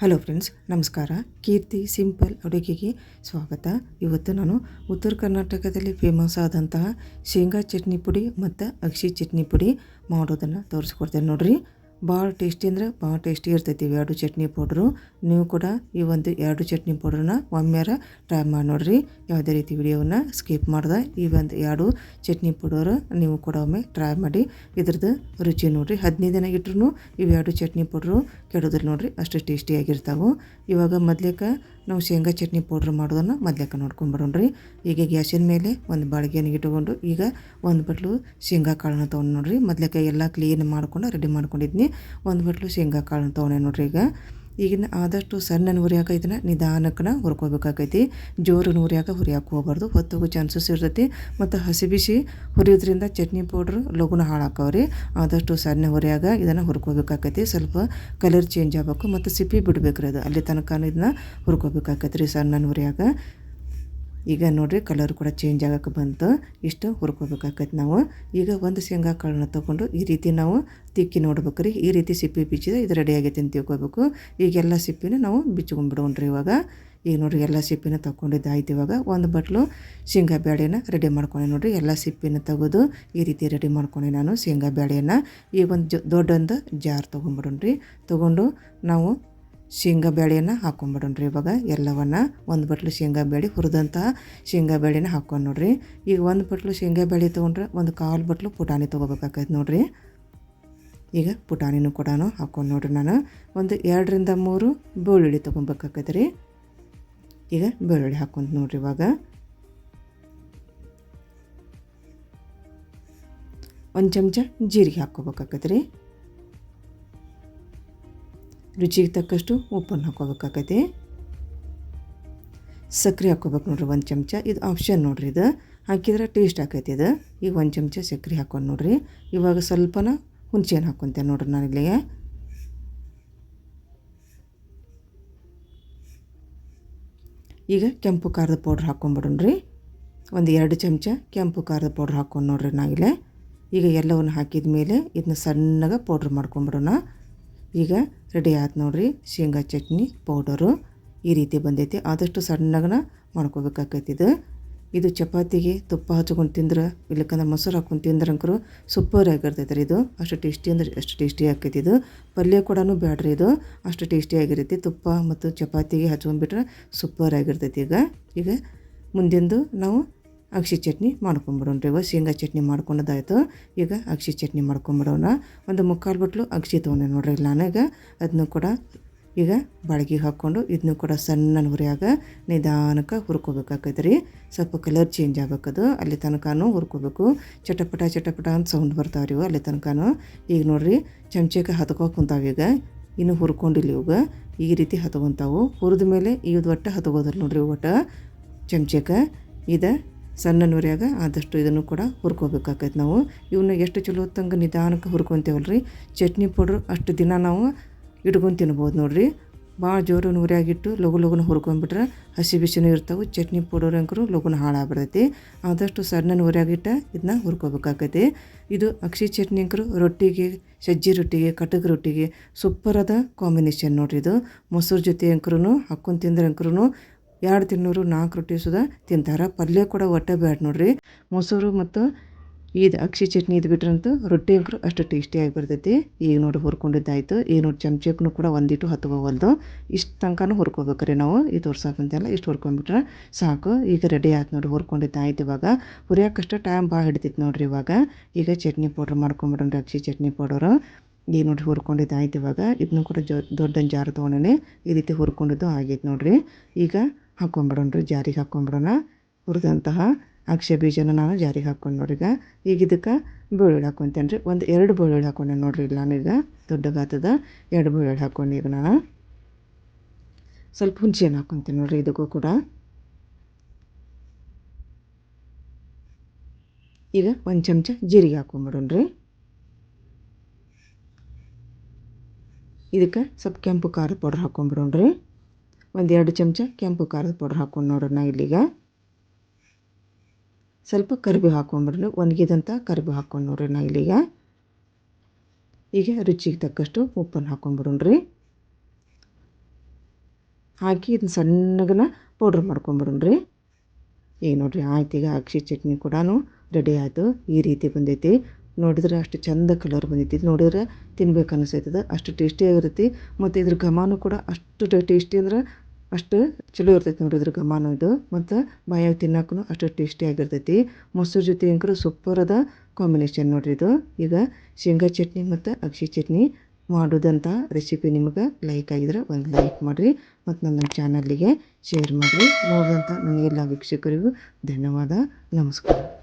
Hello friends ನಮಸ್ಕಾರ. ಕೀರ್ತಿ simple ಅಡುಗೆಗೆ ಸ್ವಾಗತ. ಇವತ್ತು ನಾನು ಉತ್ತರ ಕರ್ನಾಟಕದಲ್ಲಿ ಫೇಮಸ್ ಆದಂತಹ ಶೇಂಗಾ ಚಟ್ನಿ ಪುಡಿ ಮತ್ತು ಅಕ್ಷಿ ಚಟ್ನಿ ಪುಡಿ ಮಾಡೋದನ್ನು ತೋರಿಸ್ಕೊಡ್ತೇನೆ ನೋಡ್ರಿ. ಭಾಳ ಟೇಸ್ಟಿ ಅಂದ್ರೆ ಭಾಳ ಟೇಸ್ಟಿ ಇರ್ತೈತಿ ಎರಡು ಚಟ್ನಿ ಪೌಡ್ರು. ನೀವು ಕೂಡ ಈ ಒಂದು ಎರಡು ಚಟ್ನಿ ಪೌಡ್ರನ್ನ ಒಮ್ಮೆರ ಟ್ರೈ ಮಾಡಿ ನೋಡಿರಿ. ಯಾವುದೇ ರೀತಿ ವಿಡಿಯೋವನ್ನು ಸ್ಕಿಪ್ ಮಾಡ್ದೆ, ಈ ಒಂದು ಎರಡು ಚಟ್ನಿ ಪೌಡರ್ ನೀವು ಕೂಡ ಒಮ್ಮೆ ಟ್ರೈ ಮಾಡಿ, ಇದ್ರದ್ದು ರುಚಿ ನೋಡಿರಿ. ಹದಿನೈದು ದಿನ ಇಟ್ರು ಇವು ಎರಡು ಚಟ್ನಿ ಪೌಡ್ರು ಕೆಡೋದಿಲ್ಲ ನೋಡಿರಿ ಅಷ್ಟು ಟೇಸ್ಟಿಯಾಗಿರ್ತಾವೆ. ಇವಾಗ ಮೊದ್ಲೇಕ ನಾವು ಶೇಂಗಾ ಚಟ್ನಿ ಪೌಡ್ರ್ ಮಾಡೋದನ್ನು ಮೊದ್ಲೇಕ ನೋಡ್ಕೊಂಬರೋಣ್ರಿ ಈಗ ಗ್ಯಾಸಿನ ಮೇಲೆ ಒಂದು ಬಾಳಿಗೆನ ಇಟ್ಕೊಂಡು ಈಗ ಒಂದು ಬಟ್ಲು ಶೇಂಗಾ ಕಾಳನ್ನು ತೊಗೊಂಡು ನೋಡಿರಿ. ಮೊದ್ಲೇಕ ಎಲ್ಲ ಕ್ಲೀನ್ ಮಾಡ್ಕೊಂಡು ರೆಡಿ ಮಾಡ್ಕೊಂಡಿದ್ನಿ. ಒಂದು ಬಟ್ಲು ಶೇಂಗಾ ಕಾಳನ್ನು ತೊಗೊಂಡೆ ನೋಡಿರಿ ಈಗ. ಈಗಿನ ಆದಷ್ಟು ಸಣ್ಣ ಹುರಿಯಾಕ ಇದನ್ನು ನಿಧಾನಕ್ಕನ ಹುರ್ಕೋಬೇಕಾಗೈತಿ. ಜೋರು ಹುರಿಯಾಕ ಹುರಿಯಾಕೆ ಹೋಗ್ಬಾರ್ದು. ಹೊತ್ತೋಗೋ ಚಾನ್ಸಸ್ ಇರ್ತೈತಿ. ಮತ್ತು ಹಸಿ ಬಿಸಿ ಹುರಿಯೋದ್ರಿಂದ ಚಟ್ನಿ ಪೌಡ್ರ್ ಲಘುನ ಹಾಳಾಕವ್ರಿ. ಆದಷ್ಟು ಸಣ್ಣ ಹುರಿಯಾಗ ಇದನ್ನು ಹುರ್ಕೋಬೇಕಾಗೈತಿ. ಸ್ವಲ್ಪ ಕಲರ್ ಚೇಂಜ್ ಆಗಬೇಕು. ಮತ್ತು ಸಿಪ್ಪಿ ಬಿಡ್ಬೇಕ್ರಿ ಅದು. ಅಲ್ಲಿ ತನಕ ಇದನ್ನ ಹುರ್ಕೋಬೇಕಾಗೈತಿ ರೀ ಸಣ್ಣ ಹುರಿಯಾಗ ಈಗ ನೋಡಿರಿ ಕಲರ್ ಕೂಡ ಚೇಂಜ್ ಆಗಕ್ಕೆ ಬಂತು. ಇಷ್ಟು ಹುರ್ಕೋಬೇಕಾಗತ್ತೆ ನಾವು. ಈಗ ಒಂದು ಶೇಂಗಾ ಕಾಳನ್ನ ತೊಗೊಂಡು ಈ ರೀತಿ ನಾವು ತಿಕ್ಕಿ ನೋಡ್ಬೇಕು ರೀ. ಈ ರೀತಿ ಸಿಪ್ಪಿ ಬಿಚ್ಚಿದ್ರೆ ಇದು ರೆಡಿ ಆಗೈತೆ ಅಂತ ತಿಳ್ಕೊಬೇಕು. ಈಗೆಲ್ಲ ಸಿಪ್ಪಿನ ನಾವು ಬಿಚ್ಕೊಂಡ್ಬಿಡೋಣ್ರಿ ಇವಾಗ. ಈಗ ನೋಡಿರಿ ಎಲ್ಲ ಸಿಪ್ಪಿನ ತೊಗೊಂಡಿದ್ದಾಯ್ತು ಇವಾಗ. ಒಂದು ಬಟ್ಲು ಶೇಂಗಾ ಬೇಳೆನ ರೆಡಿ ಮಾಡ್ಕೊಂಡೆ ನೋಡಿರಿ. ಎಲ್ಲ ಸಿಪ್ಪಿನ ತೆಗೆದು ಈ ರೀತಿ ರೆಡಿ ಮಾಡ್ಕೊಂಡೆ ನಾನು ಶೇಂಗಾ ಬೇಳೆಯನ್ನು ಈಗ ಒಂದು ದೊಡ್ಡೊಂದು ಜಾರ್ ತೊಗೊಂಬಿಡೋಣ್ರಿ ತೊಗೊಂಡು ನಾವು ಶೇಂಗಾ ಬೇಳೆಯನ್ನು ಹಾಕ್ಕೊಂಬಿಡೋಣ್ರಿ ಇವಾಗ. ಎಲ್ಲವನ್ನ ಒಂದು ಬಟ್ಲು ಶೇಂಗಾ ಬೇಳೆ ಹುರಿದಂತಹ ಶೇಂಗಾ ಬೇಳೆನ ಹಾಕ್ಕೊಂಡು ನೋಡ್ರಿ. ಈಗ ಒಂದು ಬಟ್ಲು ಶೇಂಗಾ ಬೇಳೆ ತೊಗೊಂಡ್ರೆ ಒಂದು ಕಾಲು ಬಟ್ಲು ಪುಟಾಣಿ ತೊಗೋಬೇಕಾಗೈತೆ ನೋಡ್ರಿ. ಈಗ ಪುಟಾಣಿನೂ ಕೂಡ ಹಾಕೊಂಡು ನೋಡ್ರಿ ನಾನು. ಒಂದು ಎರಡರಿಂದ ಮೂರು ಬೆಳ್ಳುಳ್ಳಿ ತೊಗೊಬೇಕಾಗೈತೆ ರೀ ಈಗ ಬೆಳ್ಳುಳ್ಳಿ ಹಾಕೊಂಡು ನೋಡ್ರಿ ಇವಾಗ. ಒಂದು ಚಮಚ ಜೀರಿಗೆ ಹಾಕ್ಕೋಬೇಕಾಗತ್ತೆ ರೀ ರುಚಿಗೆ ತಕ್ಕಷ್ಟು ಉಪ್ಪನ್ನು ಹಾಕೋಬೇಕಾಗತ್ತೆ ಸಕ್ಕರೆ ಹಾಕೋಬೇಕು ನೋಡ್ರಿ ಒಂದು ಚಮಚ. ಇದು ಆಪ್ಷನ್ ನೋಡ್ರಿ ಇದು. ಹಾಕಿದ್ರೆ ಟೇಸ್ಟ್ ಆಕೈತಿ ಇದು. ಈಗ ಒಂದು ಚಮಚ ಸಕ್ಕರೆ ಹಾಕೊಂಡು ನೋಡ್ರಿ. ಇವಾಗ ಸ್ವಲ್ಪನ ಹುಣಸೆಹಣ್ಣು ಹಾಕೊತೇನೆ ನೋಡ್ರಿ ನಾನು ಇಲ್ಲಿಗೆ. ಈಗ ಕೆಂಪು ಖಾರದ ಪೌಡ್ರ್ ಹಾಕ್ಕೊಂಬಿಡೋಣ್ರಿ. ಒಂದು ಎರಡು ಚಮಚ ಕೆಂಪು ಖಾರದ ಪೌಡ್ರ್ ಹಾಕೊಂಡು ನೋಡ್ರಿ ನಾವಿಲ್ಲೇ. ಈಗ ಎಲ್ಲವನ್ನು ಹಾಕಿದ ಮೇಲೆ ಇದನ್ನ ಸಣ್ಣಗೆ ಪೌಡ್ರ್ ಮಾಡ್ಕೊಂಬಿಡೋಣ. ಈಗ ರೆಡಿ ಆಯ್ತು ನೋಡ್ರಿ. ಶೇಂಗಾ ಚಟ್ನಿ ಪೌಡರು ಈ ರೀತಿ ಬಂದೈತಿ. ಆದಷ್ಟು ಸಣ್ಣಗನ ಮಾಡ್ಕೋಬೇಕಾಕೈತಿ ಇದು. ಇದು ಚಪಾತಿಗೆ ತುಪ್ಪ ಹಚ್ಕೊಂಡು ತಿಂದ್ರೆ ಇಲ್ಲಕ್ಕಂದ್ರೆ ಮೊಸರು ತಿಂದ್ರೆ ತಿಂದ್ರಂಕರು ಸೂಪರ್ ಆಗಿರ್ತೈತೆ ರೀ ಇದು. ಅಷ್ಟು ಟೇಸ್ಟಿ ಅಂದ್ರೆ ಅಷ್ಟು ಟೇಸ್ಟಿ ಆಕೈತಿ ಇದು. ಪಲ್ಯ ಕೂಡ ಬ್ಯಾಡ್ರಿ ಇದು. ಅಷ್ಟು ಟೇಸ್ಟಿ ಆಗಿರುತ್ತೆ ತುಪ್ಪ ಮತ್ತು ಚಪಾತಿಗೆ ಹಚ್ಕೊಂಡ್ಬಿಟ್ರೆ ಸೂಪರ್ ಆಗಿರ್ತೈತಿ ಈಗ. ಈಗ ಮುಂದಿಂದು ನಾವು ಅಗಸಿ ಚಟ್ನಿ ಮಾಡ್ಕೊಂಬಿಡೋಣ್ರಿ ಇವಾಗ ಶೇಂಗಾ ಚಟ್ನಿ ಮಾಡ್ಕೊಂಡದಾಯಿತು. ಈಗ ಅಕ್ಷಿ ಚಟ್ನಿ ಮಾಡ್ಕೊಂಬಿಡೋಣ. ಒಂದು ಮುಕ್ಕಾಲು ಬಟ್ಲು ಅಗ್ಸಿ ತೊಗೊಂಡೆ ನೋಡ್ರಿ ನಾನೀಗ. ಅದನ್ನು ಕೂಡ ಈಗ ಬಾಡಿಗೆ ಹಾಕ್ಕೊಂಡು ಇದನ್ನು ಕೂಡ ಸಣ್ಣ ಹುರಿಯಾಗ ನಿಧಾನಕ್ಕೆ ಹುರ್ಕೋಬೇಕಾಗೈತೆ ರೀ ಸ್ವಲ್ಪ ಕಲರ್ ಚೇಂಜ್ ಆಗಬೇಕದು. ಅಲ್ಲಿ ತನಕನೂ ಹುರ್ಕೋಬೇಕು. ಚಟಪಟ ಚಟಪಟ ಅಂತ ಸೌಂಡ್ ಬರ್ತಾವೆ ರೀ ಅಲ್ಲಿ ತನಕನೂ. ಈಗ ನೋಡ್ರಿ ಚಮಚಕ್ಕೆ ಹತ್ಕೋ ಈಗ. ಇನ್ನು ಹುರ್ಕೊಂಡಿಲ್ಲ ಇವಾಗ. ಈ ರೀತಿ ಹತ್ಕೊಂತಾವು ಹುರಿದ ಮೇಲೆ ಇದು ಒಟ್ಟು ಹತ್ಕೋದ್ರ ನೋಡ್ರಿ ಒಟ್ಟು ಚಮಚಕ್ಕೆ. ಇದು ಸಣ್ಣ ನೊರೆಯಾಗ ಆದಷ್ಟು ಇದನ್ನು ಕೂಡ ಹುರ್ಕೋಬೇಕಾಗೈತೆ ನಾವು. ಇವನ್ನ ಎಷ್ಟು ಚಲೋ ಹೊತ್ತಂಗೆ ನಿಧಾನಕ್ಕೆ ಹುರ್ಕೊತೇವಲ್ಲ ರೀ ಚಟ್ನಿ ಪೌಡ್ರ್ ಅಷ್ಟು ದಿನ ನಾವು ಇಟ್ಕೊಂಡು ತಿನ್ಬೋದು ನೋಡಿರಿ. ಭಾಳ ಜೋರು ನೂರಿಯಾಗಿಟ್ಟು ಲಘು ಲಘುನ ಹುರ್ಕೊಂಡ್ಬಿಟ್ರೆ ಹಸಿ ಬಿಸಿನೂ ಇರ್ತಾವೆ, ಚಟ್ನಿ ಪೌಡರ್ ಅಂಕರು ಲಘುನ ಹಾಳಾಗ್ಬಿಡ್ತೈತಿ. ಆದಷ್ಟು ಸಣ್ಣ ನೂರಿಯಾಗಿಟ್ಟ ಇದನ್ನ ಹುರ್ಕೋಬೇಕಾಗೈತಿ ಇದು ಅಕ್ಷಿ ಚಟ್ನಿ ಅಂಕರು ರೊಟ್ಟಿಗೆ, ಸಜ್ಜಿ ರೊಟ್ಟಿಗೆ ಕಟಕ್ ರೊಟ್ಟಿಗೆ ಸೂಪರಾದ ಕಾಂಬಿನೇಷನ್ ನೋಡ್ರಿ ಇದು. ಮೊಸರು ಜೊತೆ ಅಂಕರೂ ಹಾಕ್ಕೊಂಡು ತಿಂದ್ರೆ ಅಂಕರೂ ಎರಡು ತಿನ್ನೂರು, ನಾಲ್ಕು ರೊಟ್ಟಿ ಸುದಾ ತಿಂತಾರೆ. ಪಲ್ಯ ಕೂಡ ಒಟ್ಟೆ ಬೇಡ ನೋಡ್ರಿ. ಮೊಸರು ಮತ್ತು ಇದು ಅಕ್ಷಿ ಚಟ್ನಿ ಇದು ಬಿಟ್ರಂತೂ ರೊಟ್ಟಿ ಅಂಕರು ಅಷ್ಟು ಟೇಸ್ಟಿಯಾಗಿ ಬರ್ತೈತಿ. ಈಗ ನೋಡಿ ಹುರ್ಕೊಂಡಿದ್ದಾಯಿತು. ಈಗ ನೋಡಿ ಚಮಚಕ್ಕೂ ಕೂಡ ಒಂದಿಟ್ಟು ಹತ್ಕೋವಲ್ದು ಇಷ್ಟು ತನಕನೂ ಹುರ್ಕೋಬೇಕು ರೀ ನಾವು. ಈ ತೋರ್ಸಕ್ಕಂತೆಲ್ಲ ಇಷ್ಟು ಹುರ್ಕೊಂಡ್ಬಿಟ್ರೆ ಸಾಕು. ಈಗ ರೆಡಿ ಆಯ್ತು ನೋಡಿ ಹುರ್ಕೊಂಡಿದ್ದಾಯ್ತು ಇವಾಗ. ಹುರಿಯೋಕ್ಕಷ್ಟು ಟೈಮ್ ಭಾಳ ಹಿಡಿತೈತಿ ನೋಡ್ರಿ ಇವಾಗ. ಈಗ ಚಟ್ನಿ ಪೌಡ್ರ್ ಮಾಡ್ಕೊಂಬಿಡ್ರಿ ಅಕ್ಷಿ ಚಟ್ನಿ ಪೌಡರು ಈಗ ನೋಡಿ ಹುರ್ಕೊಂಡಿದ್ದಾಯ್ತು ಇವಾಗ. ಇದನ್ನು ಕೂಡ ಜೊ ದೊಡ್ಡ ಜಾರು ತೊಗೊಂಡೇ ಈ ರೀತಿ ಹುರ್ಕೊಂಡಿದ್ದು ಆಗೈತೆ ನೋಡ್ರಿ. ಈಗ ಹಾಕ್ಕೊಂಬಿಡೋಣ್ರಿ, ಜಾರಿಗೆ ಹಾಕೊಂಬಿಡೋಣ ಹುರಿದಂತಹ ಅಕ್ಷಯ ಬೀಜನ ನಾನು ಜಾರಿಗೆ ಹಾಕ್ಕೊಂಡು ನೋಡ್ರಿ ಈಗ ಇದಕ್ಕೆ ಬೆಳ್ಳುಳ್ಳಿ ಹಾಕ್ಕೊತೇನೆ ರೀ ಒಂದು ಎರಡು ಬೆಳ್ಳುಳ್ಳಿ ಹಾಕ್ಕೊಂಡೆ ನೋಡ್ರಿ ಇಲ್ಲ ನಾನೀಗ. ದೊಡ್ಡ ಗಾತ್ರದ ಎರಡು ಬೆಳ್ಳುಳ್ಳಿ ಹಾಕ್ಕೊಂಡು ಈಗ ನಾನು. ಸ್ವಲ್ಪ ಹುಣಸೆಹಣ್ಣು ಹಾಕ್ಕೊತೀನಿ ನೋಡಿರಿ ಇದಕ್ಕೂ ಕೂಡ. ಈಗ ಒಂದು ಚಮಚ ಜೀರಿಗೆ ಹಾಕ್ಕೊಂಬಿಡೋಣ್ರಿ ಇದಕ್ಕೆ ಸ್ವಲ್ಪ ಕೆಂಪು ಖಾರದ ಪೌಡ್ರ್ ಹಾಕ್ಕೊಂಬಿಡೋಣ್ರಿ ಒಂದು ಎರಡು ಚಮಚ ಕೆಂಪು ಖಾರದ ಪೌಡ್ರ್ ಹಾಕ್ಕೊಂಡು ನೋಡೋಣ ಇಲ್ಲಿಗ. ಸ್ವಲ್ಪ ಕರಿಬೇವು ಹಾಕ್ಕೊಂಬಿಡ್ರಿ ಒಣಗಿದಂಥ ಕರಿಬೇವು ಹಾಕ್ಕೊಂಡು ನೋಡೋಣ ಇಲ್ಲಿಗ. ಈಗ ರುಚಿಗೆ ತಕ್ಕಷ್ಟು ಉಪ್ಪನ್ನು ಹಾಕ್ಕೊಂಬಿಡೋಣ್ರಿ ಹಾಕಿ ಇದನ್ನ ಸಣ್ಣಗನ ಪೌಡ್ರ್ ಮಾಡ್ಕೊಂಬಿಡೋಣ್ರಿ ಈಗ ನೋಡಿರಿ, ಆಯ್ತು ಈಗ ಅಕ್ಷಿ ಚಟ್ನಿ ಕೂಡ ರೆಡಿ ಆಯಿತು. ಈ ರೀತಿ ಬಂದೈತಿ. ನೋಡಿದ್ರೆ ಅಷ್ಟು ಚಂದ ಕಲರ್ ಬಂದೈತಿ ಇದು ನೋಡಿದ್ರೆ ತಿನ್ಬೇಕು ಅನಿಸ್ತೈತದ ಅಷ್ಟು ಟೇಸ್ಟಿಯಾಗಿರುತ್ತೆ ಮತ್ತು ಇದ್ರ ಘಮನೂ ಕೂಡ ಅಷ್ಟು ಟೇಸ್ಟಿ ಅಂದ್ರೆ ಅಷ್ಟು ಚಲೋ ಇರ್ತೈತಿ ನೋಡಿ ಇದ್ರ ಘಮನೂ ಇದು. ಮತ್ತು ಬಾಯಾಗ ತಿನ್ನಕ್ಕೂ ಅಷ್ಟು ಟೇಸ್ಟಿಯಾಗಿರ್ತೈತಿ ಮೊಸರು ಜೊತೆ ಅಂಕರು ಸೂಪರ್ ಅದ ಕಾಂಬಿನೇಷನ್ ನೋಡಿರಿ ಇದು. ಈಗ ಶೇಂಗಾ ಚಟ್ನಿ ಮತ್ತು ಅಕ್ಷಿ ಚಟ್ನಿ ಮಾಡೋದಂಥ ರೆಸಿಪಿ ನಿಮಗೆ ಲೈಕ್ ಆಗಿದ್ರೆ ಒಂದು ಲೈಕ್ ಮಾಡಿರಿ. ಮತ್ತು ನನ್ನ ಚಾನಲ್ಲಿಗೆ ಶೇರ್ ಮಾಡಿರಿ. ನೋಡಿದಂಥ ನನ್ನ ಎಲ್ಲ ವೀಕ್ಷಕರಿಗೂ ಧನ್ಯವಾದ. ನಮಸ್ಕಾರ.